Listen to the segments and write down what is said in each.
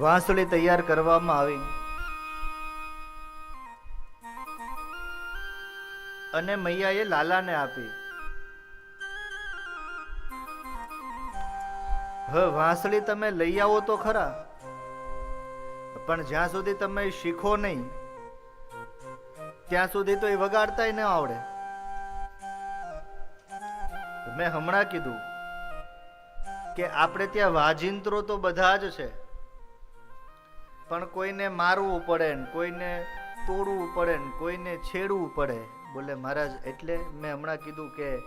વાંસળી તૈયાર કરવામાં આવી. અને મૈયાએ લાલાને આપી. હ વાંસળી તમે લઈ આવો તો ખરા, પણ જ્યાં સુધી તમે શીખો નહીં, ત્યાં સુધી તો એ વગાડતાય ન આવડે. મેં હમણાં કીધું કે આપણે ત્યાં વાજિંત્રો તો બધા જ છે. પણ કોઈને મારવું પડે ને કોઈને તોડવું પડે ને કોઈને છેડવું પડે. બોલે, મહારાજ, એટલે મેં હમણાં કીધું કે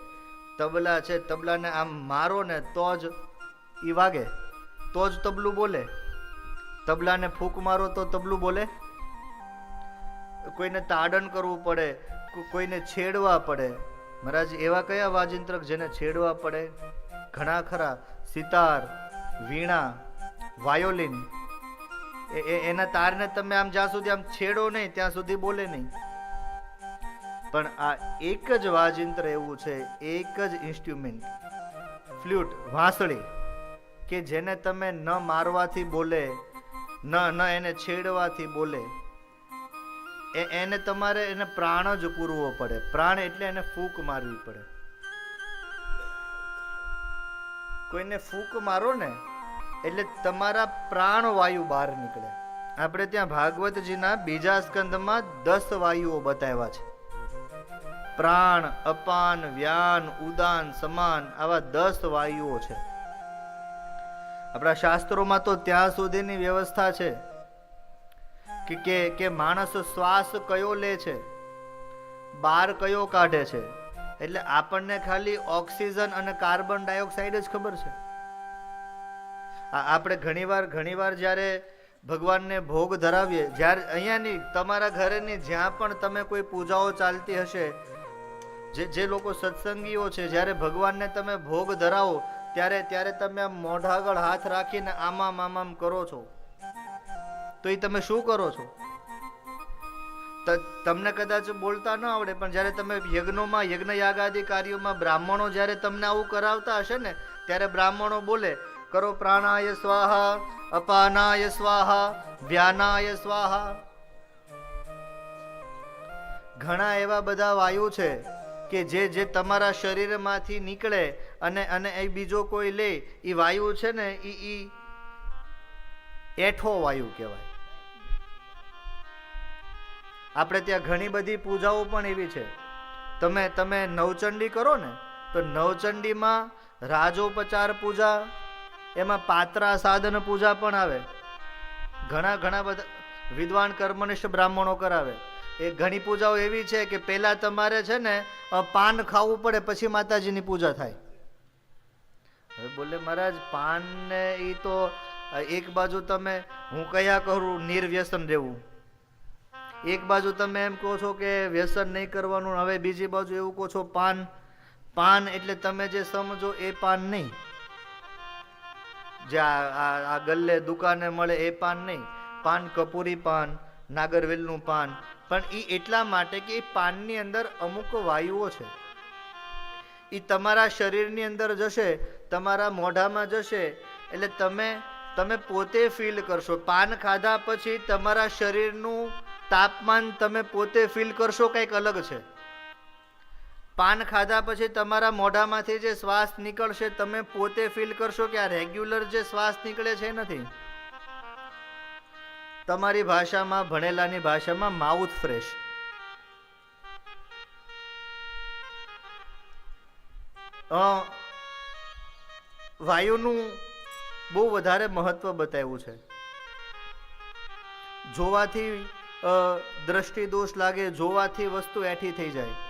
તબલા છે, તબલાને આમ મારો ને તો જ એ વાગે. તો જ તબલું બોલે. તબલાને ફૂંક મારો તો તબલું બોલે. કોઈને તાડન કરવું પડે કોઈને છેડવા પડે. મહારાજ, એવા કયા વાજિંત્રક જેને છેડવા પડે? ઘણા ખરા. સિતાર, વીણા, વાયોલિન એના તારને તમે આમ જ્યાં સુધી આમ છેડો નહીં, ત્યાં સુધી બોલે નહીં. પણ આ એક જ વાજિંત્ર એવું છે, એક જ ઇન્સ્ટ્રુમેન્ટ ફ્લ્યુટ વાંસળી, કે જેને તમે ન મારવાથી બોલે, ન ન એને છેડવાથી બોલે. એ એને તમારે એને પ્રાણ જ પૂરવો પડે. પ્રાણ એટલે એને ફૂંક મારવી પડે. કોઈને ફૂંક મારો ને એટલે તમારા પ્રાણ વાયુ બહાર નીકળે. આપણે ત્યાં ભાગવતજીના બીજા સ્કંદમાં દસ વાયુઓ બતાવ્યા છે. પ્રાણ, અપાન, વ્યાન, ઉદાન, સમાન આવા દસ વાયુઓ છે. આપણા શાસ્ત્રોમાં તો ત્યાં સુધીની વ્યવસ્થા છે કે કે કે માણસ શ્વાસ કયો લે છે? બાર કયો કાઢે છે? એટલે આપણને ખાલી ઓક્સિજન અને કાર્બન ડાયોક્સાઇડ જ ખબર છે. આપણે ઘણીવાર ઘણીવાર જ્યારે ભગવાનને ભોગ ધરાવીએ, જ્યારે અહીંયાની તમારા ઘરેની જ્યાં પણ તમે કોઈ પૂજાઓ ચાલતી હશે, જે જે લોકો સત્સંગીઓ છે, જ્યારે ભગવાનને તમે ભોગ ધરાવો, ત્યારે ત્યારે તમે આમ મોઢા આગળ હાથ રાખીને આમામ આમામ કરો છો. તો એ તમે શું કરો છો? તમને કદાચ બોલતા ન આવડે, પણ જ્યારે તમે યજ્ઞોમાં યજ્ઞ યાગાદી કાર્યોમાં બ્રાહ્મણો જ્યારે તમને આવું કરાવતા હશે ને, ત્યારે બ્રાહ્મણો બોલે કરો પ્રાણાય સ્વાહા અપાનાય સ્વાહા વ્યાનાય સ્વાહા ઘણા એવા બધા વાયુ છે કે જે જે તમારા શરીરમાંથી નીકળે અને અને એ બીજો કોઈ લે એ વાયુ છે ને એ ઈ એઠો વાયુ કહેવાય. આપણે ત્યાં ઘણી બધી પૂજાઓ પણ એવી છે. તમે તમે નવચંડી કરો ને, તો નવચંડીમાં રાજોપચાર પૂજા એમાં પાત્રા, સાધન, પૂજા પણ આવે. ઘણા ઘણા બધા વિદ્વાન કર્મનિષ્ઠ બ્રાહ્મણો કરાવે. એ ઘણી પૂજાઓ એવી છે કે પહેલા તમારે છે ને પાન ખાવું પડે, પછી માતાજીની પૂજા થાય. હવે બોલે, મહારાજ, પાન ને એ તો એક બાજુ તમે, હું કયા કરું? નિર્વ્યસન રહેવું એક બાજુ તમે એમ કહો છો કે વ્યસન નહીં કરવાનું, હવે બીજી બાજુ એવું કહો છો, પાન પાન એટલે તમે જે સમજો એ પાન નહીં. જે આ ગલ્લે દુકાને મળે એ પાન નહીં. પાન કપૂરી પાન, નાગરવેલનું પાન. પણ એ એટલા માટે કે એ પાનની અંદર અમુક વાયુઓ છે. એ તમારા શરીરની અંદર જશે, તમારા મોઢામાં જશે, એટલે તમે તમે પોતે ફીલ કરશો. પાન ખાધા પછી તમારા શરીરનું તાપમાન તમે પોતે ફીલ કરશો, કંઈક અલગ છે. પાન ખાધા પછી તમારા મોઢામાંથી જે શ્વાસ નીકળશે, તમે પોતે ફીલ કરશો કે આ રેગ્યુલર જે શ્વાસ નીકળે છે નથી. તમારી ભાષામાં, ભણેલાની ભાષામાં માઉથ ફ્રેશ વાયુનું બહુ વધારે મહત્વ બતાવ્યું છે. જોવાથી દ્રષ્ટિ દોષ લાગે, જોવાથી વસ્તુ એઠી થઈ જાય.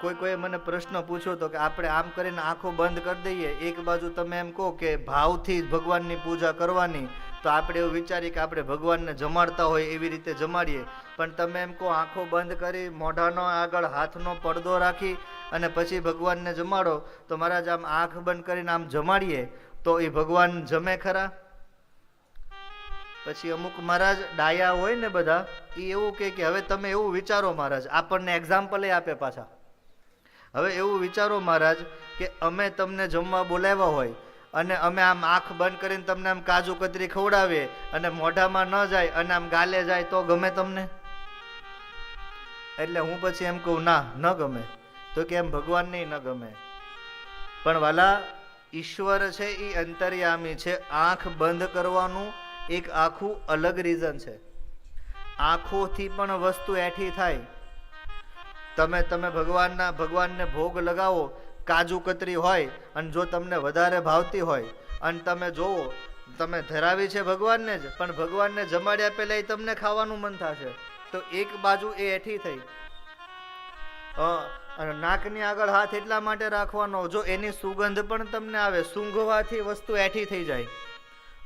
કોઈ કોઈ મને પ્રશ્ન પૂછ્યો તો કે આપણે આમ કરીને આંખો બંધ કરી દઈએ, એક બાજુ તમે એમ કહો કે ભાવથી ભગવાનની પૂજા કરવાની, તો આપણે એવું વિચારીએ કે આપણે ભગવાનને જમાડતા હોય એવી રીતે જમાડીએ. પણ તમે એમ કહો આંખો બંધ કરી, મોઢાનો આગળ હાથનો પડદો રાખી અને પછી ભગવાનને જમાડો, તો મહારાજ આમ આંખ બંધ કરીને આમ જમાડીએ, તો એ ભગવાન જમે ખરા? પછી અમુક મહારાજ ડાયા હોય ને બધા એ એવું કે હવે તમે એવું વિચારો મહારાજ, આપણને એક્ઝામ્પલ આપે પાછા. હવે એવું વિચારો મહારાજ, કે અમે તમને જમવા બોલાવ્યા હોય અને અમે આમ આંખ બંધ કરીને તમને આમ કાજુ કતરી ખવડાવીએ અને મોઢામાં ન જાય અને આમ ગાલે જાય તો ગમે તમને? એટલે હું પછી એમ કહું, ના, ન ગમે. તો કે એમ ભગવાનને ન ગમે. પણ વાલા, ઈશ્વર છે એ અંતર્યામી છે. આંખ બંધ કરવાનું એક આખું અલગ રીઝન છે. આંખોથી પણ વસ્તુ એઠી થાય. તમે તમે ભગવાનના ભગવાનને ભોગ લગાવો, કાજુ કતરી હોય અને જો તમને વધારે ભાવતી હોય, અને તમે જોવો, તમે ધરાવી છે ભગવાનને જ, પણ ભગવાનને જમાડ્યા પહેલાં એ તમને ખાવાનું મન થશે. તો એક બાજુ એ એઠી થઈ. અને નાકની આગળ હાથ એટલા માટે રાખવાનો, જો એની સુગંધ પણ તમને આવે, સૂંઘવાથી વસ્તુ એઠી થઈ જાય.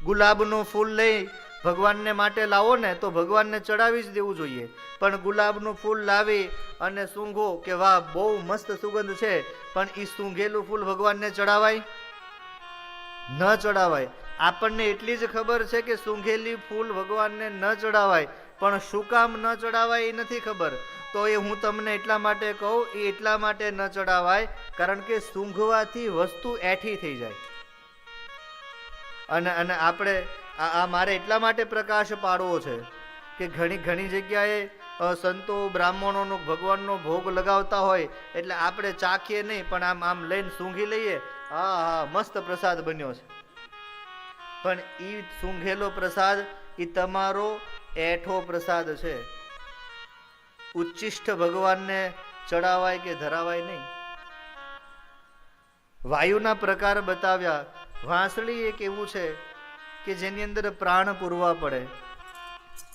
ગુલાબનું ફૂલ લઈ ભગવાનને માટે લાવો ને તો ભગવાનને ચડાવી જ દેવું જોઈએ. પણ ગુલાબનું ફૂલ લાવી અને સૂંઘો કે વાહ, બહુ મસ્ત સુગંધ છે. પણ એ સૂંઘેલું ફૂલ ભગવાનને ચડાવાય? ન ચડાવાય. આપણને એટલી જ ખબર છે કે સૂંઘેલી ફૂલ ભગવાનને ન ચડાવાય. પણ શું કામ ન ચડાવાય એ નથી ખબર. તો એ હું તમને એટલા માટે કહું એ એટલા માટે ન ચડાવાય, કારણ કે સૂંઘવાથી વસ્તુ એઠી થઈ જાય. અને અને આપણે આ આ મારે એટલા માટે પ્રકાશ પાડવો છે કે ઘણી ઘણી જગ્યાએ સંતો બ્રાહ્મણોનો ભગવાનનો ભોગ લગાવતા હોય એટલે આપણે ચાખીએ નહીં, પણ આમ આમ લઈને સૂંઘી લઈએ, હા હા, મસ્ત પ્રસાદ બન્યો છે. પણ એ સૂંઘેલો પ્રસાદ એ તમારો એઠો પ્રસાદ છે. ઉચ્ચિષ્ટ ભગવાનને ચડાવાય કે ધરાવાય નહીં. વાયુના પ્રકાર બતાવ્યા. વાંસળી એક એવું છે કે જેની અંદર પ્રાણ પૂરવા પડે.